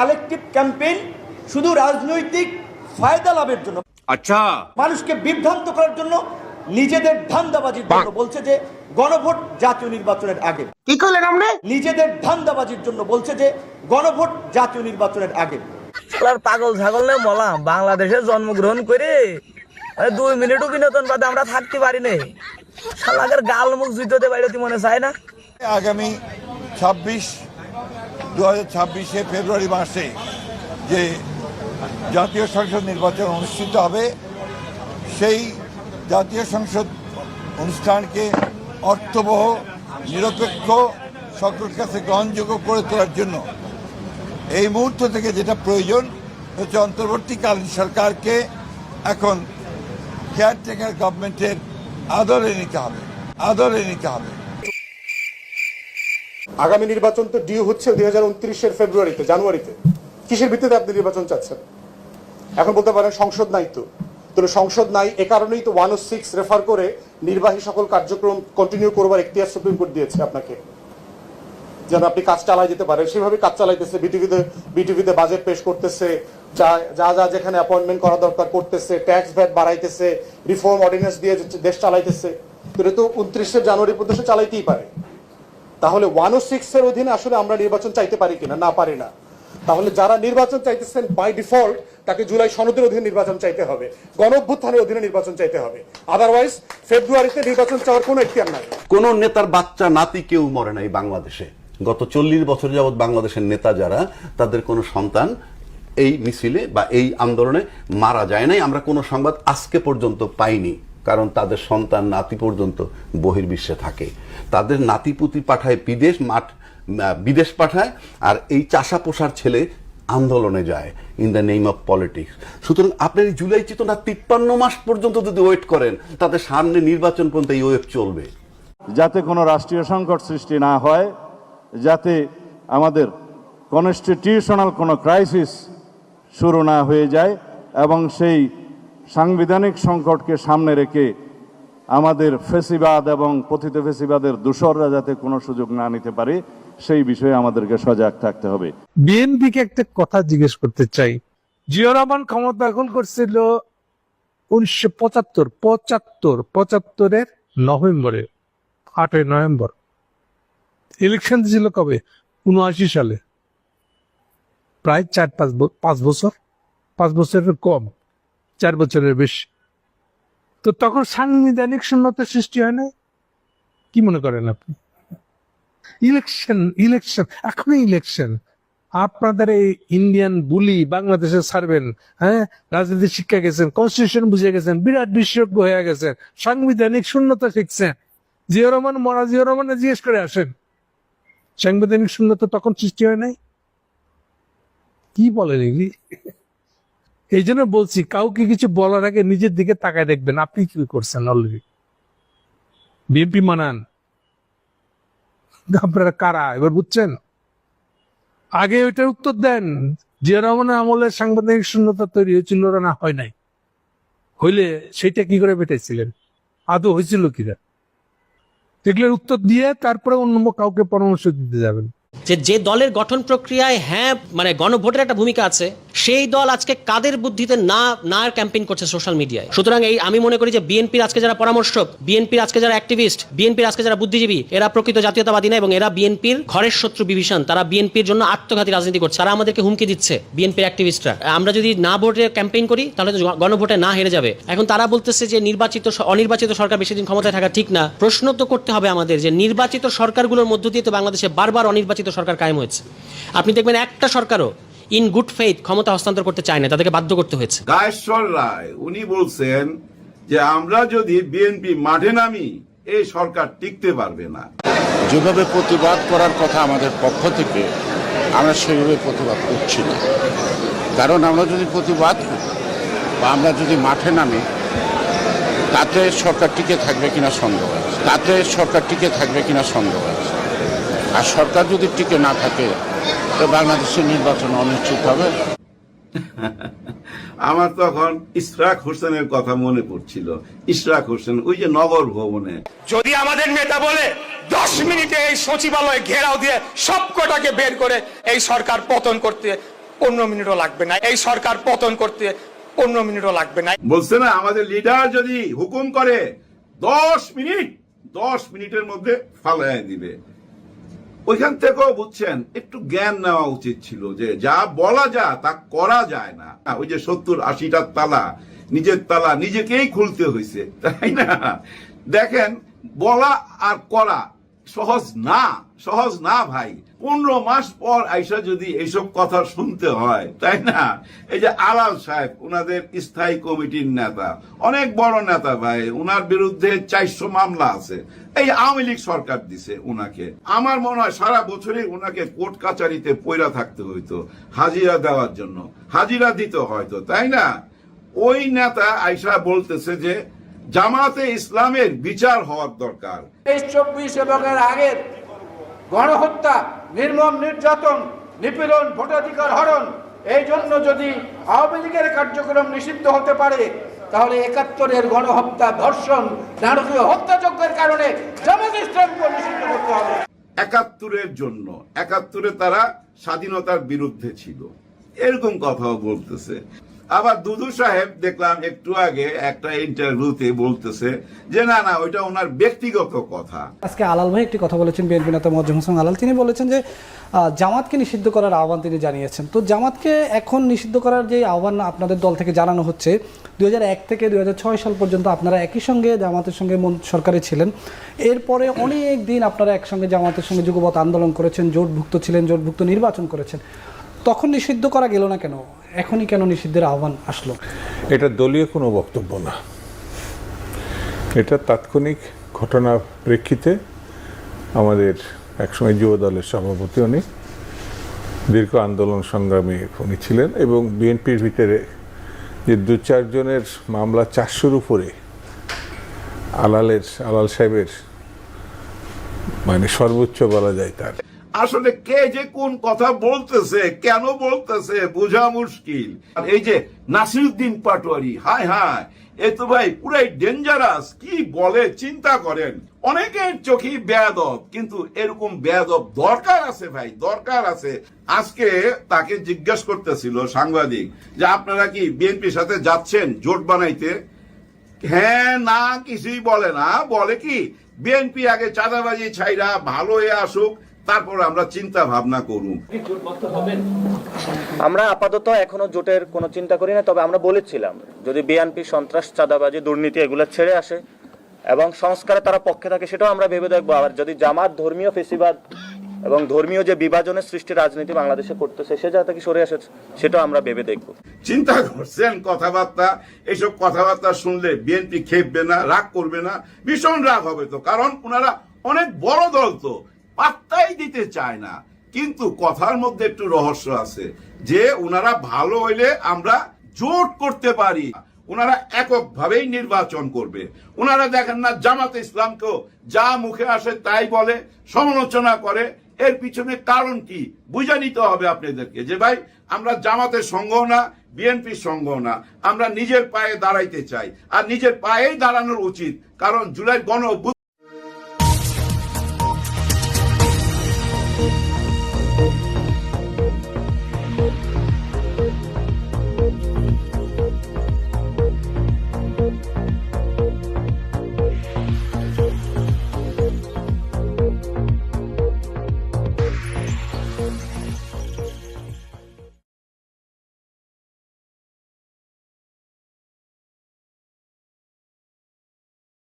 Collective campaign শুধু রাজনৈতিক ফায়দা লাভের জন্য আচ্ছা। মানুষকে বিভ্রান্ত করার জন্য নিজেদের ধান্দাবাজির জন্য বলছে যে গণভোট জাতীয় নির্বাচনের আগে। কি করলেন আপনি? নিজেদের ধান্দাবাজির জন্য বলছে যে গণভোট জাতীয় নির্বাচনের আগে। পাগল ছাগল নে মলা বাংলাদেশে জন্মগ্রহণ করে দুই মিনিটও বিনোদন বাদে আমরা থাকতে পারি না। শালাকের গাল মুখ জুইতে বাইরে মনে চায় না? আগামী ছাব্বিশ দু হাজার ছাব্বিশে ফেব্রুয়ারি মাসে যে জাতীয় সংসদ নির্বাচন অনুষ্ঠিত হবে, সেই জাতীয় সংসদ অনুষ্ঠানকে অর্থবহ, নিরপেক্ষ সকলের কাছে গ্রহণযোগ্য করে তোলার জন্য এই মুহূর্ত থেকে যেটা প্রয়োজন হচ্ছে অন্তর্বর্তীকালীন সরকারকে এখন কেয়ারটেকার গভর্নমেন্টের আদরে নিতে হবে, আদরে নিতে হবে। আগামী নির্বাচন তো ডিউ হচ্ছে দুই হাজার উনত্রিশের ফেব্রুয়ারিতে, জানুয়ারিতে। কিসের ভিত্তিতে আপনি নির্বাচন চাচ্ছেন? এখন বলতে পারেন সংসদ নাই তো। তাহলে সংসদ নাই, এ কারণেই তো ওয়ান ও সিক্স রেফার করে নির্বাহী সকল কার্যক্রম কন্টিনিউ করবার এখতিয়ার সুপ্রিম কোর্ট দিয়েছে আপনাকে। যেন আপনি কাজ চালায় যেতে পারেন। সেভাবে কাজ চালাইতেছে, বিটিভিতে বিটিভিতে বাজেট পেশ করতেছে, যা যা যা যেখানে অ্যাপয়েন্টমেন্ট করা দরকার করতেছে ট্যাক্স ভ্যাট বাড়াইতেছে রিফর্ম অর্ডিন্যান্স দিয়ে দেশ চালাইতেছে। তো উনত্রিশে জানুয়ারি পর্যন্ত চালাইতেই পারে। তাহলে ওয়ান ও সিক্স এর অধীনে আসলে আমরা নির্বাচন চাইতে পারি কিনা? না পারি না। তাহলে যারা নির্বাচন চাইতেছেন বাই ডিফল্ট তাকে জুলাই সনদের অধীনে নির্বাচন চাইতে হবে। গণ অভ্যুত্থানের অধীনে নির্বাচন চাইতে হবে। আদারওয়াইজ ফেব্রুয়ারিতে নির্বাচন চাওয়ার কোনো এখতিয়ার নাই। কোন নেতার বাচ্চা, নাতি কেউ মরে নাই বাংলাদেশে। গত চল্লিশ বছর যাবৎ বাংলাদেশের নেতা যারা, তাদের কোনো সন্তান এই মিছিলে বা এই আন্দোলনে মারা যায় নাই। আমরা কোনো সংবাদ আজকে পর্যন্ত পাইনি, কারণ তাদের সন্তান, নাতি পর্যন্ত বহির্বিশ্বে থাকে। তাদের নাতিপুতি পাঠায়, বিদেশ মাঠ বিদেশ পাঠায়, আর এই চাষা পোষার ছেলে আন্দোলনে যায় in the name of politics সুতরাং আপনার এই জুলাই চেতনা তিপ্পান্ন মাস পর্যন্ত যদি ওয়েট করেন, তাদের সামনে নির্বাচন পর্যন্ত এই ওয়েব চলবে। যাতে কোনো রাষ্ট্রীয় সংকট সৃষ্টি না হয়, যাতে আমাদের কনস্টিটিউশনাল কোনো ক্রাইসিস শুরু না হয়ে যায়, এবং সেই সাংবিধানিক সংকটকে সামনে রেখে আমাদের ফেসিবাদ এবং পতিত ফেসিবাদের দূষররা যাতে কোনো সুযোগ না নিতে পারে, সেই বিষয়ে আমাদেরকে সজাগ থাকতে হবে। বিএনপিকে একটা কথা জিজ্ঞেস করতে চাই। জিয়া রহমান ক্ষমতা দখল করছিল উনিশশো পঁচাত্তর পঁচাত্তর, পঁচাত্তরের নভেম্বরে, আটই নভেম্বর। ইলেকশন ছিল কবে? উনআশি সালে। প্রায় চার পাঁচ পাঁচ বছর? পাঁচ বছরের কম, চার বছরের বেশি। তো তখন সাংবিধানিক শূন্যতার সৃষ্টি হয় না কি মনে করেন আপনি? ইলেকশন ইলেকশন, এখনই ইলেকশন। আপনাদের এই ইন্ডিয়ান বুলি বাংলাদেশে ছাড়বেন হ্যাঁ? রাজনীতি শিক্ষা গেছেন কনস্টিটিউশন বুঝে গেছেন, বিরাট বিশেষজ্ঞ হয়ে গেছেন, সাংবিধানিক শূন্যতা শিখছেন। জিয়া রহমান, মরা জিয়া রহমানে জিজ্ঞেস করে আসেন। সাংবিধানিক শূন্যতা তখন সৃষ্টি হয় নাই? কি বলেন এগুলি? এই জন্য বলছি, কাউকে কিছু বলার আগে নিজের দিকে তাকায় দেখবেন। আপনি কি করছেন অলরেডি বিএনপি মানান। আপনারা কারা? এবার বুঝছেন? আগে ওইটার উত্তর দেন। জিয়া রহমানের আমলে সাংবিধানিক শূন্যতা তৈরি হয়েছিল না হয় নাই। হইলে সেটা কি করে পেটাইছিলেন আদৌ হয়েছিল কিনা? এগুলোর উত্তর দিয়ে তারপরে অন্য কাউকে পরামর্শ দিতে যাবেন। যে যে দলের গঠন প্রক্রিয়ায় হ্যাঁ মানে গণভোটের একটা ভূমিকা আছে। সেই দল আজকে কাদের বুদ্ধিতে না না ক্যাম্পেইন করছে সোশ্যাল মিডিয়ায় সুতরাং এই, আমি মনে করি যে বিএনপির আজকে যারা পরামর্শক বিএনপির আজকে যারা অ্যাক্টিভিস্ট বিএনপির আজকে যারা বুদ্ধিজীবী, এরা প্রকৃত জাতীয়তাবাদী না এবং এরা বিএনপির ঘরের শত্রু বিভীষণ, তারা বিএনপির জন্য আত্মঘাতী রাজনীতি করছে, তারা আমাদেরকে হুমকি দিচ্ছে বিএনপির অ্যাক্টিভিস্টরা আমরা যদি না ভোটে ক্যাম্পেইন করি, তাহলে তো গণভোটে না হেরে যাবে। এখন তারা বলতেছে যে নির্বাচিত অনির্বাচিত সরকার বেশি দিন ক্ষমতায় থাকা ঠিক না। প্রশ্ন তো করতে হবে আমাদের যে নির্বাচিত সরকারগুলোর মধ্য দিয়ে তো বাংলাদেশে বারবার অনির্বাচিত সরকার কায়েম হয়েছে। আপনি দেখবেন একটা সরকারও ইন গুড ফেইথ ক্ষমতা হস্তান্তর করতে চায় না তাদেরকে বাধ্য করতে হয়েছে। গায়েশ্বর রায় উনি বলছেন যে আমরা যদি বিএনপি মাঠে নামি এই সরকার টিকতে পারবে না। যেভাবে প্রতিবাদ করার কথা আমাদের পক্ষ থেকে আমরা সেভাবে প্রতিবাদ করছি না। কারণ আমরা যদি প্রতিবাদ করি বা আমরা যদি মাঠে নামি তাতে সরকার টিকে থাকবে কিনা সন্দেহ আছে। তাতে সরকার টিকে থাকবে কিনা সন্দেহ আছে। আর সরকার যদি টিকে না থাকে তো বাংলাদেশের নির্বাচন অনিশ্চিত হবে। আমার তখন ইশরাক হোসেনের কথা মনে পড়ছিল। ইশরাক হোসেন ওই যে নগর ভবনে। যদি আমাদের নেতা বলে দশ মিনিটে এই সচিবালয় ঘেরাও দিয়ে সব কটাকে বের করে এই সরকার পতন করতে পনেরো মিনিটও লাগবে না এই সরকার পতন করতে পনেরো মিনিটও লাগবে না। বলছে না আমাদের লিডার যদি হুকুম করে দশ মিনিট দশ মিনিটের মধ্যে ফালাই দিবে। ওইখান থেকেও বুঝছেন, একটু জ্ঞান নেওয়া উচিত ছিল যে যা বলা যায় তা করা যায় না। ওই যে সত্তর আশিটার তালা, নিজের তালা নিজেকেই খুলতে হয়েছে তাই না? দেখেন, বলা আর করা সহজ না সহজ না ভাই। পনেরো মাস পর আইসা যদি এইসব কথা শুনতে হয়, তাই না? এই যে আলাল সাহেব, উনাদের স্থায়ী কমিটির নেতা, অনেক বড় নেতা ভাই, উনার বিরুদ্ধে চারশো মামলা আছে। এই আওয়ামী লীগ সরকার দিছে উনাকে, আমার মনে হয় সারা বছরই উনাকে কোর্ট কাচারিতে পয়রা থাকতে হইতো, হাজিরা দেওয়ার জন্য। হাজিরা দিতে হয়তো, তাই না? ওই নেতা আইসা বলতেছে যে, জামাতে ইসলামের বিচার হওয়ার দরকার। তেইশ চব্বিশ এবং এর আগের গণহত্যা, নির্মম, নির্যাতন, নিপীড়ন, ভোটাধিকার হরণ, এই জন্য যদি আওয়ামী লীগের কার্যক্রম নিষিদ্ধ হতে পারে তাহলে একাত্তরের গণহত্যা, ধর্ষণ, নারকীয় হত্যাযজ্ঞের কারণে জামাত ইসলামকে নিষিদ্ধ করতে হবে। একাত্তরের জন্য, একাত্তরে তারা স্বাধীনতার বিরুদ্ধে ছিল। এরকম কথাও বলতেছে। আবার দুদু সাহেব দেখলাম একটু আগে একটা ইন্টারভিউতে বলতেছে যে, না না, ওইটা ওনার ব্যক্তিগত কথা। আজকে আলাল ভাই একটি কথা বলেছেন, বিএনপি নেতা মজ্জুম হোসেন আলাল। তিনি বলেছেন যে জামাতকে নিষিদ্ধ করার আহ্বান তিনি জানিয়েছেন। তো জামাতকে এখন নিষিদ্ধ করার যে আহ্বান আপনাদের দল থেকে জানানো হচ্ছে দু হাজার এক থেকে দুই হাজার ছয় সাল পর্যন্ত আপনারা একই সঙ্গে জামাতের সঙ্গে সরকারে ছিলেন। এরপরে অনেক দিন আপনারা একসঙ্গে জামাতের সঙ্গে যুগপৎ আন্দোলন করেছেন, জোটভুক্ত ছিলেন, জোটভুক্ত নির্বাচন করেছেন। তখন নিষিদ্ধ করা গেল না কেন? এখনই কেন নিষিদ্ধের আহ্বান আসলো? এটা দলীয় কোনো বক্তব্য না। এটা তাৎক্ষণিক ঘটনার প্রেক্ষিতে আমাদের একসময় যুব দলের সভাপতি উনি, দীর্ঘ আন্দোলন সংগ্রামী উনি ছিলেন এবং বিএনপির ভিতরে যে দু চারজনের মামলা চারশোর উপরে আলালের, আলাল সাহেবের মানে সর্বোচ্চ বলা যায় তার। আসলে কে যে কোন কথা বলতেছে, কেন বলতেছে, বোঝা মুশকিল। এই যে নাসিরুদ্দিন পাটোয়ারি, হায় হায়, এ তো ভাই পুরাই ডেঞ্জারাস কি বলে চিন্তা করেন। অনেকের চোখেই বেয়াদব, কিন্তু এরকম বেয়াদব দরকার আছে ভাই, দরকার আছে। আজকে তাকে জিজ্ঞাসা করতেছিল সাংবাদিক যে আপনারা কি বিএনপির সাথে যাচ্ছেন জোট বানাইতে? হ্যাঁ না, কিছুই বলে না। বলে কি, বিএনপি আগে চাঁদাবাজি ছাইরা ভালো হয়ে আসুক তারপর আমরা চিন্তা ভাবনা করুন। আমরা আপাতত এখনও জোটের কোনো চিন্তা করি না তবে আমরা বলেছিলাম যদি বিএনপি সন্ত্রাস চাঁদাবাজি দুর্নীতি এগুলো ছেড়ে আসে এবং সংস্কারে তারা পক্ষে থাকে সেটাও আমরা ভেবে দেখব। আবার যদি জামাত ধর্মীয় ফেসিবাদ এবং ধর্মীয় যে বিভাজনের সৃষ্টি রাজনীতি বাংলাদেশে করতেছে সে যা থেকে সরে আসে সেটাও আমরা ভেবে দেখব। চিন্তা করছেন কথাবার্তা এইসব কথাবার্তা শুনলে বিএনপি খেপবে না রাগ করবে না ভীষণ রাগ হবে তো কারণ ওনারা অনেক বড় দল তো। পাত্তাই দিতে চায় না। কিন্তু কথার মধ্যে একটু রহস্য আছে যে ওনারা ভালো হইলে আমরা জোট করতে পারি। ওনারা এককভাবেই নির্বাচন করবে। ওনারা দেখেন না জামাত ইসলামকেও যা মুখে আসে তাই বলে, সমালোচনা করে। এর পিছনে কারণ কি? বুঝে নিতে হবে আপনাদেরকে যে ভাই, আমরা জামাতের সঙ্গও না, বিএনপির সঙ্গও না। আমরা নিজের পায়ে দাঁড়াইতে চাই। আর নিজের পায়েই দাঁড়ানোর উচিত। কারণ জুলাই গণ